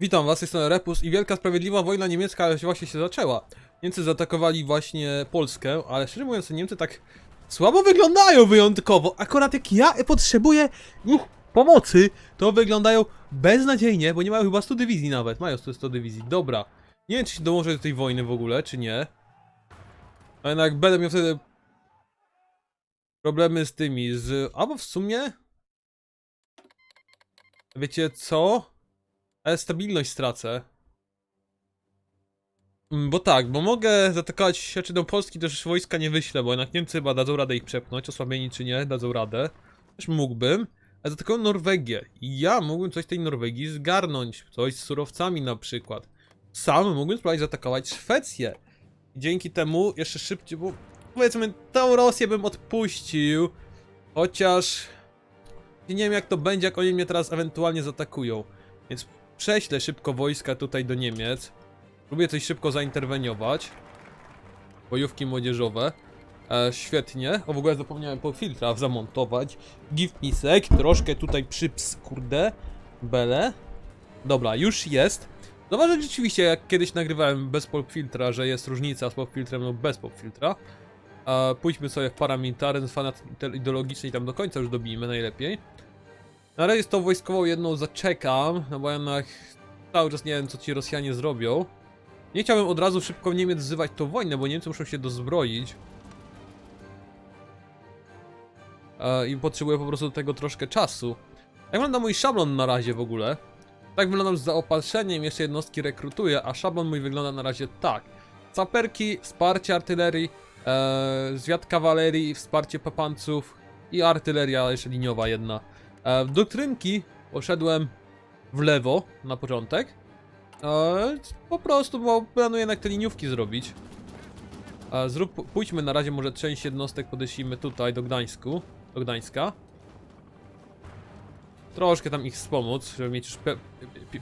Witam was, jestem Repus i wielka sprawiedliwa wojna niemiecka właśnie się zaczęła. Niemcy zaatakowali właśnie Polskę, ale szczerze mówiąc Niemcy tak słabo wyglądają wyjątkowo. Akurat jak ja potrzebuję pomocy, to wyglądają beznadziejnie, bo nie mają chyba 100 dywizji nawet. Mają 100, 100 dywizji, dobra. Nie wiem czy się dołożę do tej wojny w ogóle, czy nie. A jednak będę miał wtedy problemy z tymi, z... Albo w sumie... Wiecie co? Ale stabilność stracę. Mm, Bo tak, bo mogę zaatakować się do Polski, też wojska nie wyślę, bo jednak Niemcy chyba dadzą radę ich przepchnąć, osłabieni czy nie, dadzą radę. Też mógłbym. Ale zaatakują Norwegię. I ja mógłbym coś tej Norwegii zgarnąć. Coś z surowcami na przykład. Sam mógłbym spróbować zaatakować Szwecję. I dzięki temu jeszcze szybciej, bo powiedzmy tą Rosję bym odpuścił. Chociaż... Nie wiem jak to będzie, jak oni mnie teraz ewentualnie zaatakują. Więc prześlę szybko wojska tutaj do Niemiec. Próbuję coś szybko zainterweniować. Bojówki młodzieżowe. E, świetnie. O, w ogóle zapomniałem po zamontować. Give me sec. Troszkę tutaj przyps, kurde. Bele. Dobra, już jest. Zauważ, rzeczywiście, jak kiedyś nagrywałem bez pop filtra, że jest różnica z pop filtrem lub bez pop filtra. E, pójdźmy sobie w paramilitaryzm, fanatyzm ideologiczny i tam do końca już dobijmy najlepiej. Na razie z tą wojskową jedną zaczekam, no bo jednak cały czas nie wiem co ci Rosjanie zrobią. Nie chciałbym od razu szybko Niemiec wzywać tą wojnę, bo Niemcy muszą się dozbroić. E, I potrzebuję po prostu do tego troszkę czasu. Jak wygląda mój szablon na razie w ogóle? Tak wyglądam z zaopatrzeniem, jeszcze jednostki rekrutuję, a szablon mój wygląda na razie tak. Saperki, wsparcie artylerii, e, zwiat kawalerii, wsparcie papanców i artyleria jeszcze liniowa jedna. E, w doktrynki poszedłem w lewo na początek. E, po prostu, bo planuję jednak te liniówki zrobić. E, zrób, pójdźmy na razie, może część jednostek podeślimy tutaj do Gdańsku, do Gdańska. Troszkę tam ich wspomóc, żeby mieć już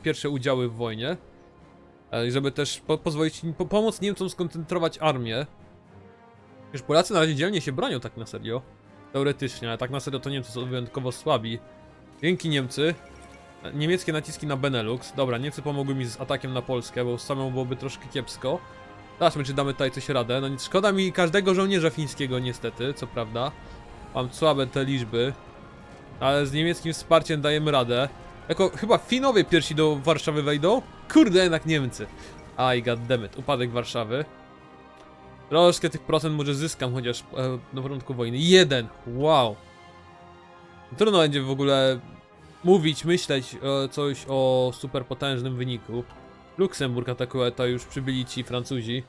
pierwsze udziały w wojnie. I żeby też po pozwolić po pomóc Niemcom skoncentrować armię. Wiesz, Polacy na razie dzielnie się bronią tak na serio. Teoretycznie, ale tak na serio to Niemcy są wyjątkowo słabi. Dzięki Niemcy. Niemieckie naciski na Benelux. Dobra, Niemcy pomogły mi z atakiem na Polskę, bo samemu byłoby troszkę kiepsko. Zobaczmy, czy damy tutaj coś radę. No nic, szkoda mi każdego żołnierza fińskiego niestety, co prawda. Mam słabe te liczby. Ale z niemieckim wsparciem dajemy radę. Jako, chyba Finowie pierwsi do Warszawy wejdą? Kurde, jednak Niemcy. Aj, goddammit, upadek Warszawy. Troszkę tych procent może zyskam, chociaż e, na początku wojny. Jeden! Wow! Trudno będzie w ogóle mówić, myśleć e, coś o super potężnym wyniku. Luksemburg atakuje, to już przybyli ci Francuzi.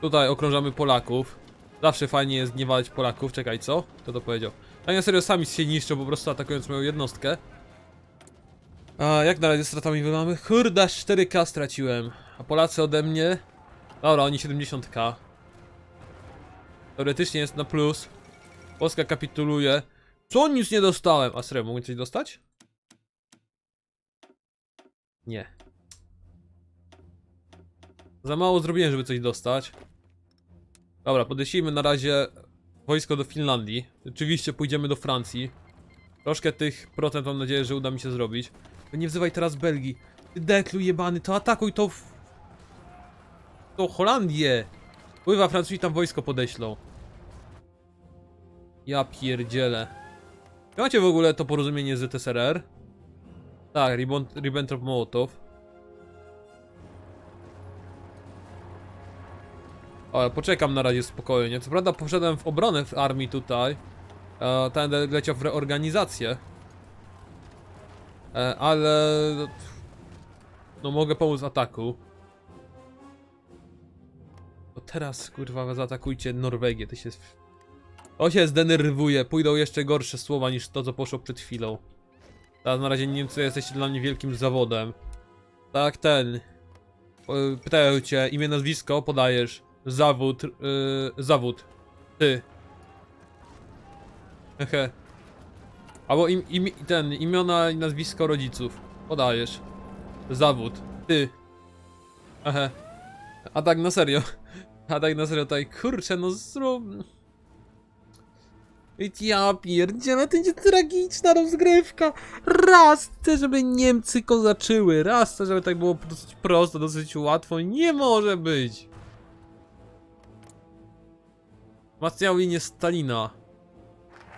Tutaj okrążamy Polaków. Zawsze fajnie jest nie walać Polaków, czekaj co? Kto to powiedział? Tak na serio sami się niszczą po prostu atakując moją jednostkę. A jak na razie stratami mamy? Kurde, aż 4k straciłem. A Polacy ode mnie? Dobra, oni 70k. Teoretycznie jest na plus. Polska kapituluje. Co? Nic nie dostałem. A serio, mogę coś dostać? Nie. Za mało zrobiłem, żeby coś dostać. Dobra, podeślijmy na razie wojsko do Finlandii. Oczywiście pójdziemy do Francji. Troszkę tych procent mam nadzieję, że uda mi się zrobić. Tylko Nie wzywaj teraz Belgii. Ty jebany, to atakuj to w... To Holandię. Pływa Francuzi tam wojsko podeślą. Ja pierdzielę. Czy macie w ogóle to porozumienie z ZSRR? Tak, Ribbentrop-Mołotow. Ale poczekam na razie spokojnie. Co prawda poszedłem w obronę w armii tutaj. E, ten leciał w reorganizację. E, ale... No mogę pomóc w ataku. To teraz kurwa zaatakujcie Norwegię, to się... To się zdenerwuje, pójdą jeszcze gorsze słowa niż to co poszło przed chwilą. Teraz na razie Niemcy jesteście dla mnie wielkim zawodem. Tak, ten. Pytają cię, imię, nazwisko, podajesz. Zawód, yy, zawód. Ty. Hehe. Albo im, im, ten, imiona i nazwisko rodziców. Podajesz. Zawód. Ty. Ehe. A tak na serio. A tak na serio tutaj, kurczę, no zrób... Ja pierdzielę, to będzie tragiczna rozgrywka. Raz chcę, żeby Niemcy kozaczyły, raz chcę, żeby tak było dosyć prosto, dosyć łatwo. Nie może być. Wzmacniają linię Stalina.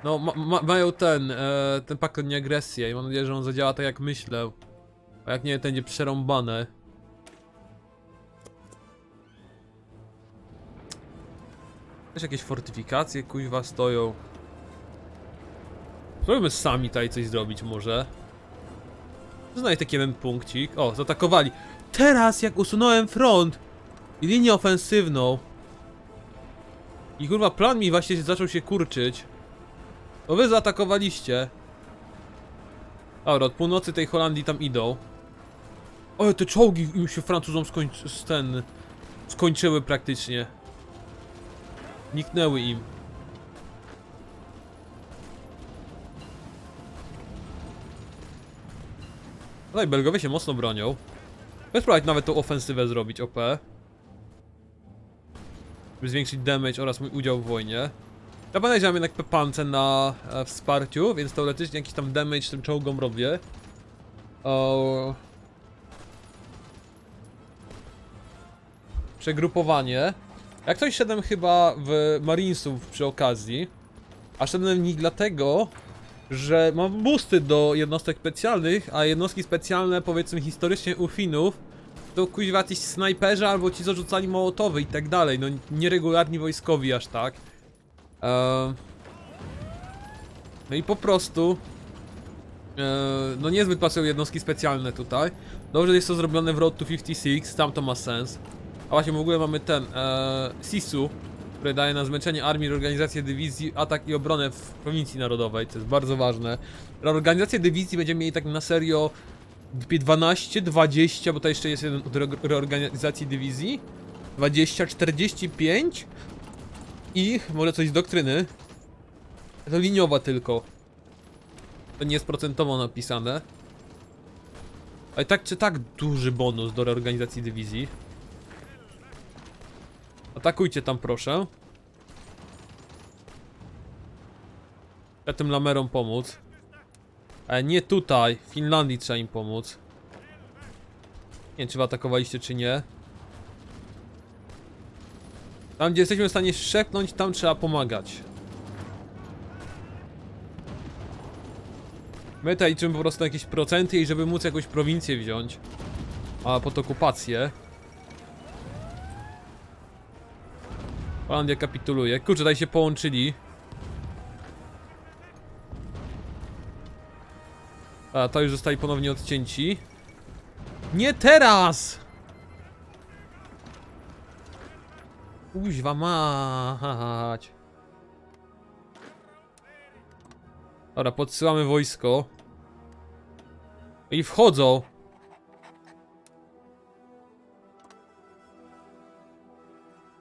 No, ma, ma, mają ten, e, ten pakt o nieagresję i mam nadzieję, że on zadziała tak jak myślę. A jak nie, to będzie przerąbane. Też jakieś fortyfikacje kuźwa stoją. Spróbujmy sami tutaj coś zrobić może. Znajdź taki jeden punkcik. O, zaatakowali. Teraz jak usunąłem front i linię ofensywną. I kurwa plan mi właśnie zaczął się kurczyć. To wy zaatakowaliście. Dobra, od północy tej Holandii tam idą. O, te czołgi im się Francuzom skończy... z ten... skończyły praktycznie. Niknęły im. Tutaj Belgowie się mocno bronią. Spróbować nawet tą ofensywę zrobić OP. By zwiększyć damage oraz mój udział w wojnie. Ja mam jednak pepance na e, wsparciu, więc teoretycznie jakiś tam damage tym czołgom robię. O... Przegrupowanie. Jak coś szedłem chyba w Marinesów przy okazji. A szedłem nich dlatego, że mam boosty do jednostek specjalnych, a jednostki specjalne powiedzmy historycznie u Finów to kuźwa jacyś snajperzy albo ci zarzucali mołotowy i tak dalej, no nieregularni wojskowi aż tak. Eee, no i po prostu eee, no niezbyt pasują jednostki specjalne tutaj. Dobrze jest to zrobione w Road to 56, tam to ma sens. A właśnie w ogóle mamy ten eee, Sisu, który daje na zmęczenie armii, reorganizację dywizji, atak i obronę w prowincji narodowej, co jest bardzo ważne. Reorganizację dywizji będziemy mieli tak na serio 12, 20, bo to jeszcze jest jeden od re reorganizacji dywizji. 20, 45 i może coś z doktryny. To liniowa tylko. To nie jest procentowo napisane. Ale tak czy tak duży bonus do reorganizacji dywizji. Atakujcie tam proszę. Ja tym lamerom pomóc. Ale nie tutaj. W Finlandii trzeba im pomóc. Nie wiem, czy wy atakowaliście, czy nie. Tam, gdzie jesteśmy w stanie szepnąć, tam trzeba pomagać. My tutaj liczymy po prostu na jakieś procenty i żeby móc jakąś prowincję wziąć. A pod okupację. Holandia kapituluje. Kurczę, tutaj się połączyli. A, to już zostali ponownie odcięci. Nie teraz! Kuźwa mać. Dobra, podsyłamy wojsko. I wchodzą.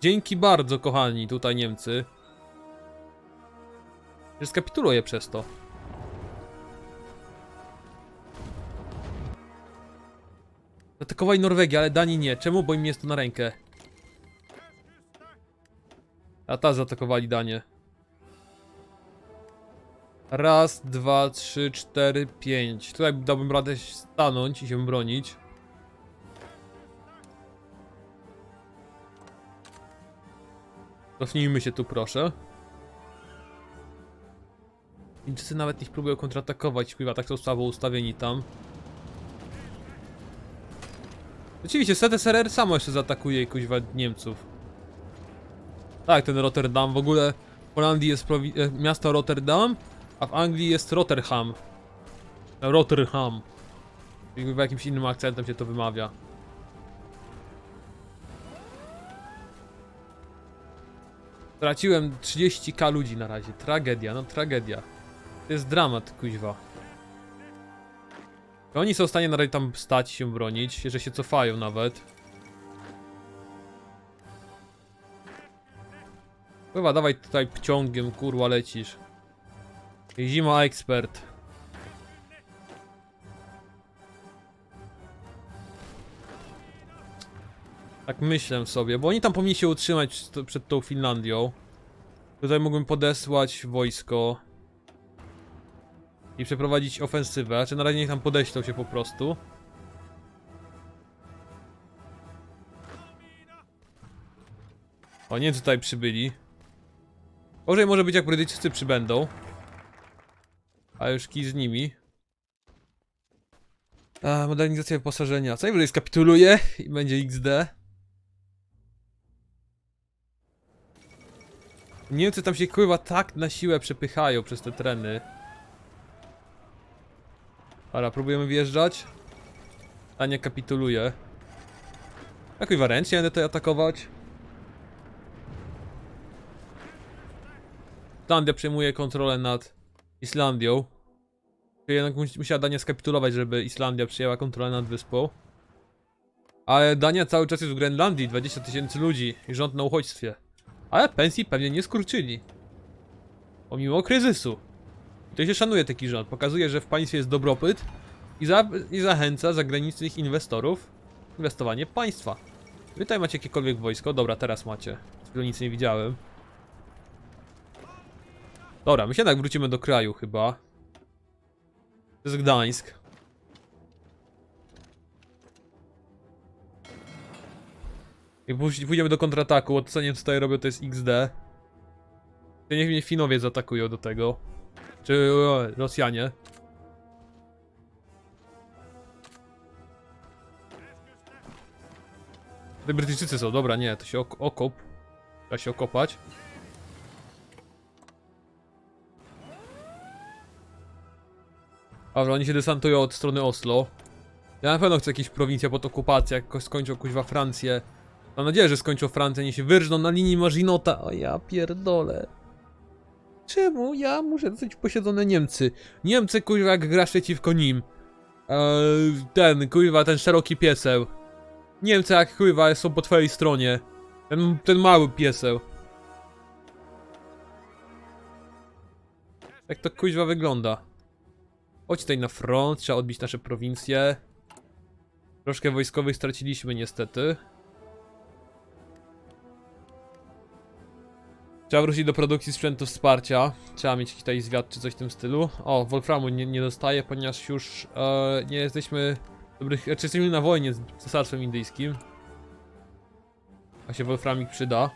Dzięki bardzo, kochani, tutaj Niemcy. Że skapituluję przez to. Zaatakowali Norwegię, ale Danii nie. Czemu? Bo im jest to na rękę. A ta zaatakowali Danię. Raz, dwa, trzy, cztery, pięć. Tutaj dałbym radę stanąć i się bronić. Cofnijmy się tu, proszę. Chińczycy nawet ich próbują kontratakować, chyba tak są słabo ustawieni tam. Oczywiście, ZSRR samo jeszcze zaatakuje kuźwa Niemców. Tak, ten Rotterdam. W ogóle w Holandii jest e, miasto Rotterdam, a w Anglii jest Rotherham. Rotherham. Jakby jakimś innym akcentem się to wymawia. Straciłem 30k ludzi na razie. Tragedia, no tragedia. To jest dramat, kuźwa. Oni są w stanie na razie tam stać się bronić, że się cofają nawet. Chyba dawaj tutaj pciągiem, kurwa lecisz. Zima ekspert. Tak myślę sobie, bo oni tam powinni się utrzymać przed- tą Finlandią. Tutaj mógłbym podesłać wojsko. I przeprowadzić ofensywę. Czy na razie niech tam podeślą się po prostu. O, nie tutaj przybyli. Gorzej może być jak Brytyjczycy przybędą. A już kij z nimi. A, modernizacja wyposażenia. Co najwyżej skapituluje i będzie XD. Niemcy tam się kurwa tak na siłę przepychają przez te treny. Dobra, próbujemy wjeżdżać. A nie kapituluje. Jak kurwa ręcznie będę tutaj atakować. Islandia przejmuje kontrolę nad Islandią. Jednak mus- musiała Dania skapitulować, żeby Islandia przyjęła kontrolę nad wyspą. Ale Dania cały czas jest w Grenlandii, 20 tysięcy ludzi i rząd na uchodźstwie. Ale pensji pewnie nie skurczyli. Pomimo kryzysu. I to się szanuje taki rząd. Pokazuje, że w państwie jest dobrobyt i, za, i zachęca zagranicznych inwestorów inwestowanie państwa. Wy tutaj macie jakiekolwiek wojsko? Dobra, teraz macie. Chwilę nic nie widziałem. Dobra, my się jednak wrócimy do kraju chyba. To jest Gdańsk. Pój- pójdziemy do kontrataku, to co nie tutaj robią to jest XD. To niech mnie Finowie zaatakują do tego. Czy Rosjanie. Te Brytyjczycy są, dobra, nie, to się ok okop. Trzeba się okopać. Dobra, oni się desantują od strony Oslo. Ja na pewno chcę jakieś prowincje pod okupacją, jak skończą kuźwa Francję. Mam nadzieję, że skończą Francję, nie się wyrżną na linii Marzinota. O ja pierdolę. Czemu ja muszę dostać posiedzone Niemcy? Niemcy kuźwa jak gra przeciwko nim. Eee, ten, kuźwa, ten szeroki pieseł. Niemcy jak kuźwa są po twojej stronie. Ten, ten mały pieseł. Jak to kuźwa wygląda? Chodź tutaj na front, trzeba odbić nasze prowincje. Troszkę wojskowych straciliśmy niestety. Trzeba wrócić do produkcji sprzętu wsparcia. Trzeba mieć tutaj zwiat czy coś w tym stylu. O, Wolframu nie, nie dostaję, ponieważ już e, nie jesteśmy dobrych, znaczy jesteśmy na wojnie z cesarstwem indyjskim. A się Wolframik przyda.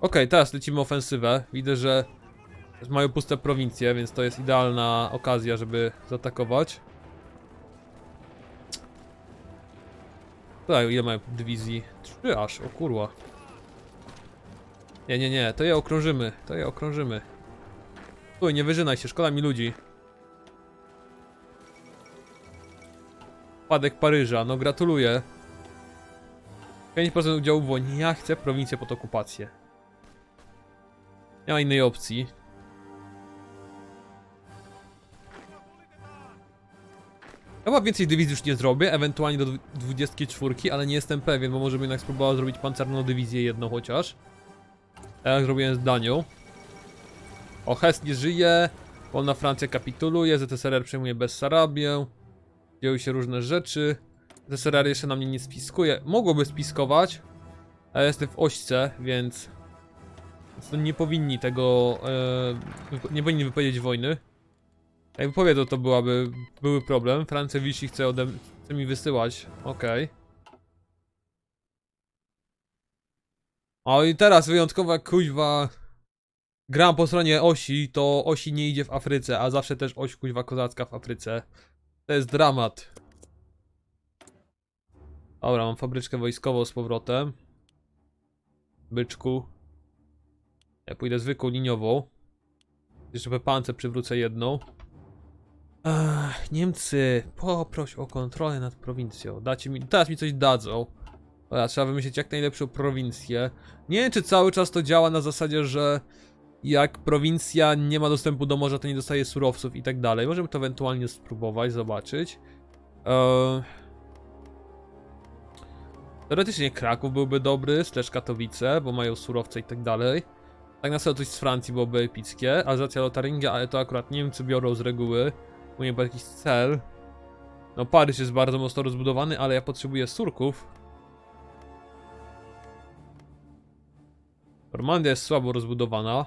Okej, teraz lecimy ofensywę. Widzę, że mają puste prowincje, więc to jest idealna okazja, żeby zaatakować. Tak, ile mają dywizji? Trzy aż, o kurwa. Nie, nie, nie, to je okrążymy, to je okrążymy. Uj, nie wyżynaj się, szkoda mi ludzi. Spadek Paryża, no gratuluję. 5% udziału w wojnie, ja chcę prowincję pod okupację. Nie ma innej opcji. Chyba więcej dywizji już nie zrobię, ewentualnie do dwu- 24, ale nie jestem pewien, bo może bym jednak spróbował zrobić pancerną dywizję jedną chociaż. Tak jak zrobiłem z Danią. O, Hest nie żyje, Wolna Francja kapituluje, ZSRR przejmuje Bessarabię. Dzieją się różne rzeczy. ZSRR jeszcze na mnie nie spiskuje. Mogłoby spiskować, ale jestem w ośce, więc... więc nie powinni tego... E, nie powinni wypowiedzieć wojny. Jak powiedzą, to byłaby, były problem. Francja Vichy chce, ode, chce mi wysyłać. Okej. O i teraz wyjątkowa kuźwa. Gram po stronie osi, to osi nie idzie w Afryce, a zawsze też oś kuźwa kozacka w Afryce. To jest dramat. Dobra, mam fabryczkę wojskową z powrotem. Byczku. Ja pójdę zwykłą liniową. Jeszcze pepance przywrócę jedną. Ach, Niemcy, poproś o kontrolę nad prowincją. Dacie mi, teraz mi coś dadzą. Dobra, trzeba wymyślić jak najlepszą prowincję. Nie wiem, czy cały czas to działa na zasadzie, że jak prowincja nie ma dostępu do morza, to nie dostaje surowców i tak dalej. Możemy to ewentualnie spróbować, zobaczyć. Eee... Teoretycznie Kraków byłby dobry, slash Katowice, bo mają surowce i tak dalej. Tak na serio coś z Francji byłoby epickie. Alzacja Lotaringia, ale to akurat Niemcy biorą z reguły. Bo nie był jakiś cel. No Paryż jest bardzo mocno rozbudowany, ale ja potrzebuję surków. Normandia jest słabo rozbudowana.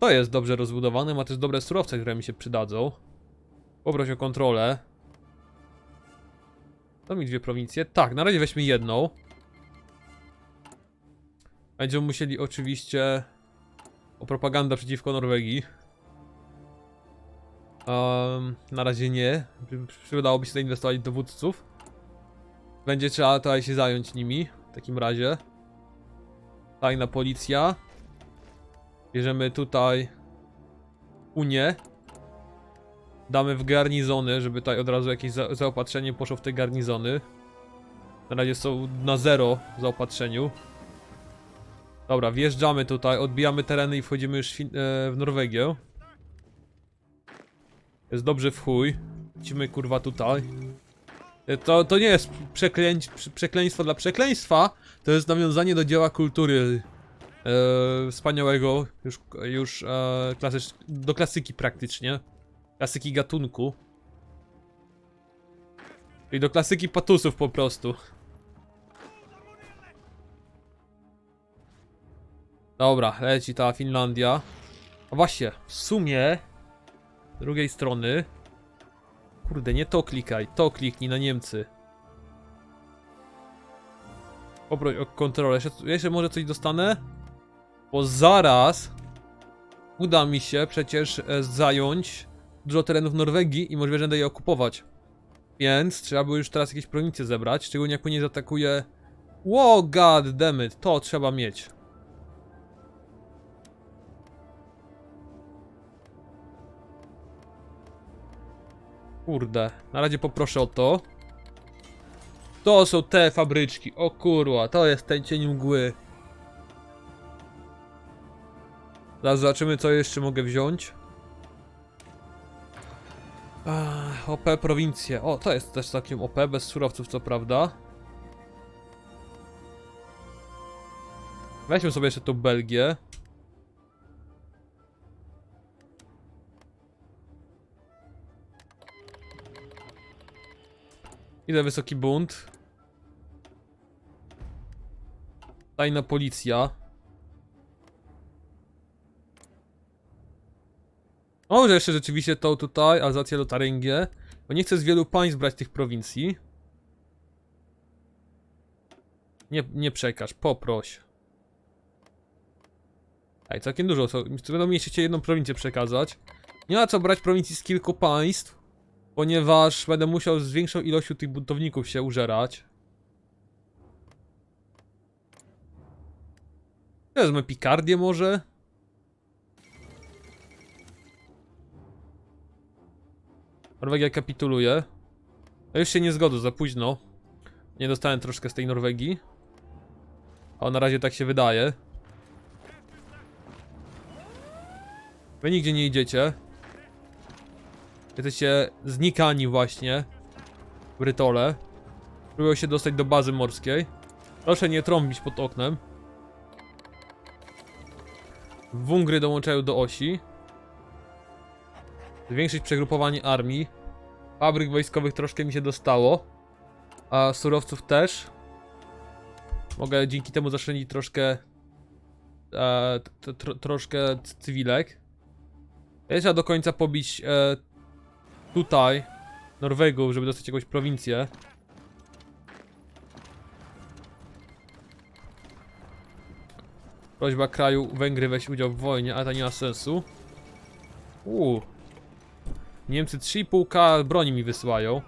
To jest dobrze rozbudowane, ma też dobre surowce, które mi się przydadzą. Poproś o kontrolę. To mi dwie prowincje. Tak, na razie weźmy jedną. Będziemy musieli oczywiście o propagandę przeciwko Norwegii. Um, na razie nie. Przy- Przydałoby się zainwestować w dowódców. Będzie trzeba tutaj się zająć nimi. W takim razie. Tajna policja. Bierzemy tutaj Unię. Damy w garnizony, żeby tutaj od razu jakieś za zaopatrzenie poszło w te garnizony. Na razie są na zero w zaopatrzeniu. Dobra, wjeżdżamy tutaj, odbijamy tereny i wchodzimy już w, e, w Norwegię. Jest dobrze w chuj. Lecimy kurwa tutaj. E, To, to nie jest przeklęć, prze- przekleństwo dla przekleństwa, to jest nawiązanie do dzieła kultury e, wspaniałego, już, już e, klasycz, do klasyki praktycznie. Klasyki gatunku. Czyli do klasyki patusów po prostu. Dobra, leci ta Finlandia. A właśnie, w sumie z drugiej strony. Kurde, nie to klikaj, to kliknij na Niemcy. Poproś o kontrolę. Jeszcze, może coś dostanę? Bo zaraz uda mi się przecież e, zająć dużo terenów Norwegii i możliwe, że będę je okupować. Więc trzeba by już teraz jakieś prowincje zebrać, szczególnie jak później zaatakuje... Ło, god damn it, to trzeba mieć. Kurde, na razie poproszę o to. To są te fabryczki, o kurwa, to jest ten cień mgły. Zaraz zobaczymy, co jeszcze mogę wziąć. Ach, OP prowincje. O, to jest też całkiem OP, bez surowców, co prawda. Weźmy sobie jeszcze tą Belgię. Idę wysoki bunt. Tajna policja. Może jeszcze rzeczywiście tą tutaj, Alzację, Lotaryngię. Bo nie chcę z wielu państw brać tych prowincji. Nie, nie przekaż, poproś. Ej, całkiem dużo, to będą mi jeszcze jedną prowincję przekazać. Nie ma co brać prowincji z kilku państw, ponieważ będę musiał z większą ilością tych buntowników się użerać. Wezmę Pikardię może? Norwegia kapituluje. To już się nie zgodzę, za późno. Nie dostałem troszkę z tej Norwegii. A na razie tak się wydaje. Wy nigdzie nie idziecie. Jesteście znikani właśnie. W Rytole. Próbują się dostać do bazy morskiej. Proszę nie trąbić pod oknem. Wungry dołączają do osi. Zwiększyć przegrupowanie armii. Fabryk wojskowych troszkę mi się dostało. A surowców też. Mogę dzięki temu zaszczędzić troszkę. E, troszkę cywilek. Ja trzeba do końca pobić e, tutaj Norwegów, żeby dostać jakąś prowincję. Prośba kraju Węgry weź udział w wojnie, ale to nie ma sensu. Uuu. Niemcy 3,5k broni mi wysyłają.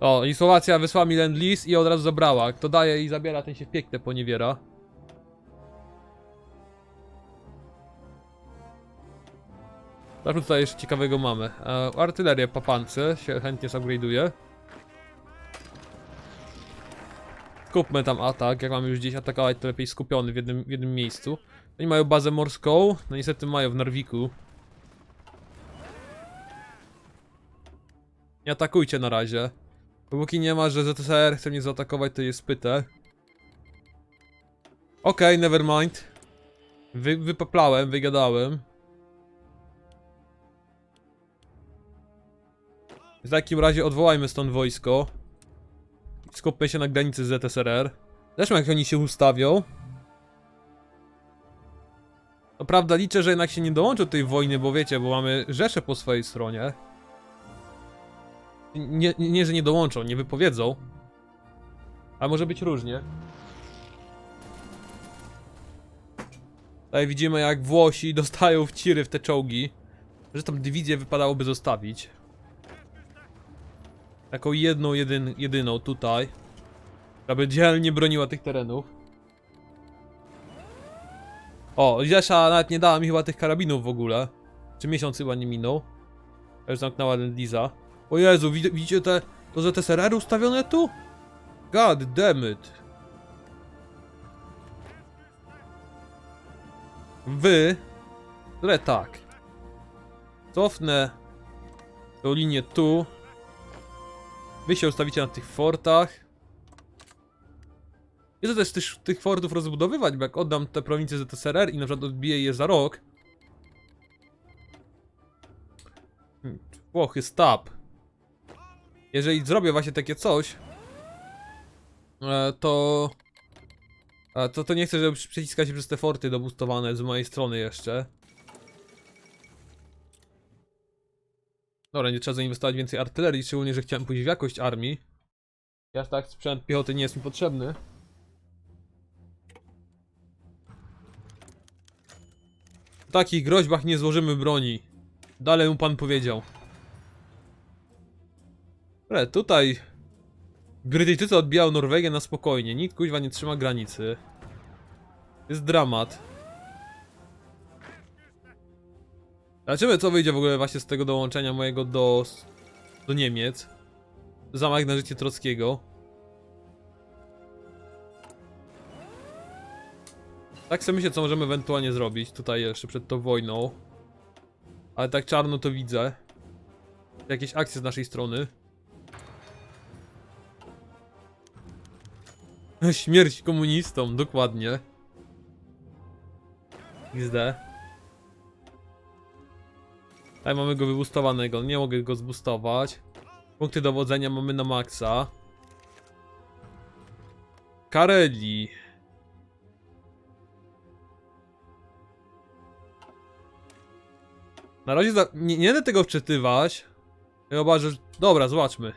O, i Słowacja wysłała mi Land Lease i od razu zabrała. Kto daje i zabiera, ten się w piekle poniewiera. Zobaczmy tutaj jeszcze ciekawego mamy. E, artylerię papance się chętnie upgrade'uje. Skupmy tam atak, jak mamy już gdzieś atakować, to lepiej skupiony w jednym, w jednym miejscu. Oni mają bazę morską, no niestety mają w Narwiku. Nie atakujcie na razie. Dopóki nie ma, że ZSR chce mnie zaatakować, to jest pyte. Okej, okay, nevermind. Wy, wypaplałem, wygadałem. W takim razie odwołajmy stąd wojsko. Skupmy się na granicy z ZSRR. Zobaczmy jak oni się ustawią. To prawda liczę, że jednak się nie dołączą do tej wojny, bo wiecie, bo mamy Rzeszę po swojej stronie. Nie, nie, nie że nie dołączą, nie wypowiedzą. A może być różnie. Tutaj widzimy jak Włosi dostają w ciry w te czołgi. Że tam dywizję wypadałoby zostawić. Taką jedną, jedyn, jedyną tutaj. Aby dzielnie broniła tych terenów. O, Rzesza nawet nie dała mi chyba tych karabinów w ogóle. Czy miesiąc chyba nie minął. Ja już zamknęła Lendliza. O Jezu, wid- widzicie te... To ZSRR ustawione tu? God damn it. Wy... Które tak. Cofnę tą linię tu. Wy się ustawicie na tych fortach. I to też tych, tych fortów rozbudowywać, bo jak oddam te prowincje ZSRR i na przykład odbiję je za rok. Hmm, Włochy, stop. Jeżeli zrobię właśnie takie coś, e, to, e, to to nie chcę, żeby przeciskać się przez te forty dobustowane z mojej strony jeszcze. Dobra, nie trzeba zainwestować więcej artylerii, szczególnie, że chciałem pójść w jakość armii. Ja tak, sprzęt piechoty nie jest mi potrzebny. W takich groźbach nie złożymy broni. Dalej mu pan powiedział. Ale tutaj... Brytyjczycy odbijają Norwegię na spokojnie. Nikt kuźwa nie trzyma granicy. Jest dramat. Zobaczymy co wyjdzie w ogóle właśnie z tego dołączenia mojego do... do Niemiec. Zamach na życie Trockiego. Tak sobie myślę co możemy ewentualnie zrobić tutaj jeszcze przed tą wojną. Ale tak czarno to widzę. Jakieś akcje z naszej strony. Śmierć komunistom, dokładnie. XD. Tutaj mamy go wybustowanego, nie mogę go zbustować. Punkty dowodzenia mamy na maksa. Kareli. Na razie za... nie, nie będę tego wczytywać. Chyba, że... Dobra, zobaczmy.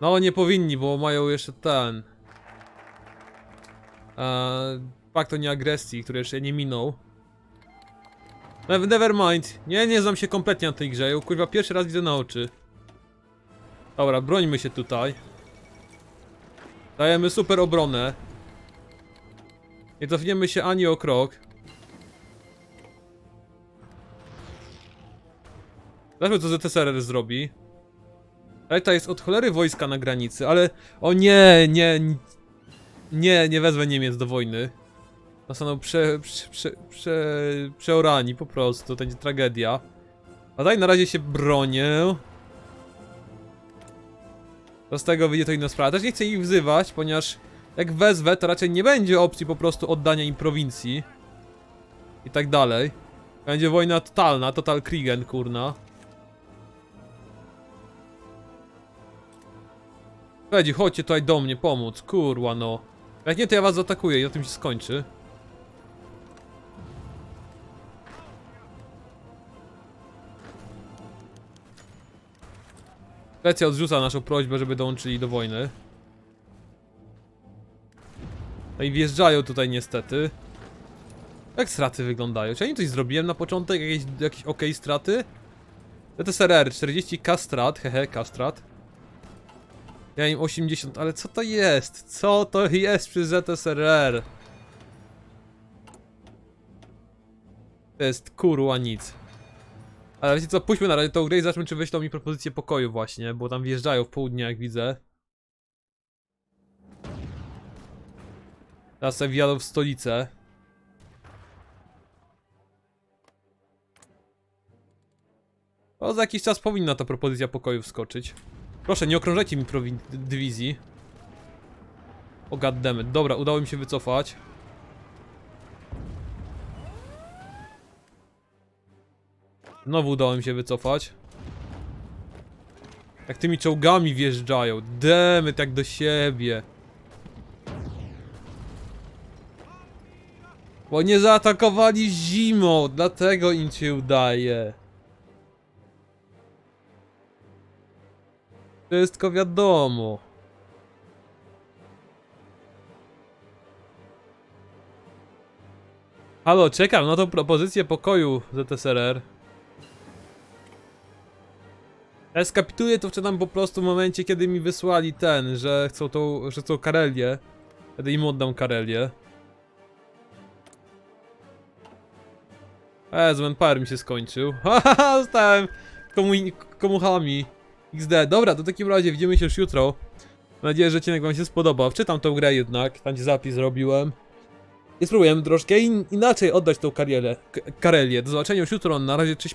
No, nie powinni, bo mają jeszcze ten... Eee, pakt o nieagresji, który jeszcze nie minął. Never, never mind. Nie, nie znam się kompletnie na tej grze. Ja, kurwa, pierwszy raz widzę na oczy. Dobra, brońmy się tutaj. Dajemy super obronę. Nie cofniemy się ani o krok. Zobaczmy co ZSRR zrobi. Rajta jest od cholery wojska na granicy, ale... O nie, nie... Nie, nie wezmę Niemiec do wojny. Zostaną prze, prze, prze, prze, przeorani po prostu, to będzie tragedia. A daj na razie się bronię. Z tego wyjdzie to inna sprawa. Też nie chcę ich wzywać, ponieważ jak wezwę, to raczej nie będzie opcji po prostu oddania im prowincji. I tak dalej. Będzie wojna totalna, total Kriegen, kurna. Chodzi, chodźcie tutaj do mnie pomóc, kurwa no. Jak nie, to ja was zaatakuję i na tym się skończy. Szwecja odrzuca naszą prośbę, żeby dołączyli do wojny. No i wjeżdżają tutaj niestety. Jak straty wyglądają? Czy ja nie coś zrobiłem na początek? Jakieś, jakieś ok straty? ZSRR 40k strat, hehe, kastrat. Ja im 80, ale co to jest? Co to jest przy ZSRR? To jest kurwa nic. Ale wiecie co, pójdźmy na razie tą grę i zobaczmy czy wyślą mi propozycję pokoju właśnie, bo tam wjeżdżają w południe jak widzę. Teraz sobie wjadą w stolicę. O, za jakiś czas powinna ta propozycja pokoju wskoczyć. Proszę, nie okrążajcie mi prowin- dy- dywizji. O goddammit. Dobra, udało mi się wycofać. Znowu udało mi się wycofać. Jak tymi czołgami wjeżdżają. Demy tak do siebie. Bo nie zaatakowali zimą, dlatego im się udaje. Wszystko wiadomo. Halo, czekam na tą propozycję pokoju ZSRR. Ja skapituję to wczytam po prostu w momencie, kiedy mi wysłali ten, że chcą tą, że chcą Karelię. Wtedy im oddam Karelię. E, z manpower mi się skończył. Haha, zostałem komu- komuchami. XD. Dobra, to w takim razie widzimy się już jutro. Mam nadzieję, że odcinek wam się spodobał. Wczytam tą grę jednak, tam gdzie zapis zrobiłem. I spróbujemy troszkę in inaczej oddać tą karierę, Karelię. Do zobaczenia już jutro, na razie, cześć pa.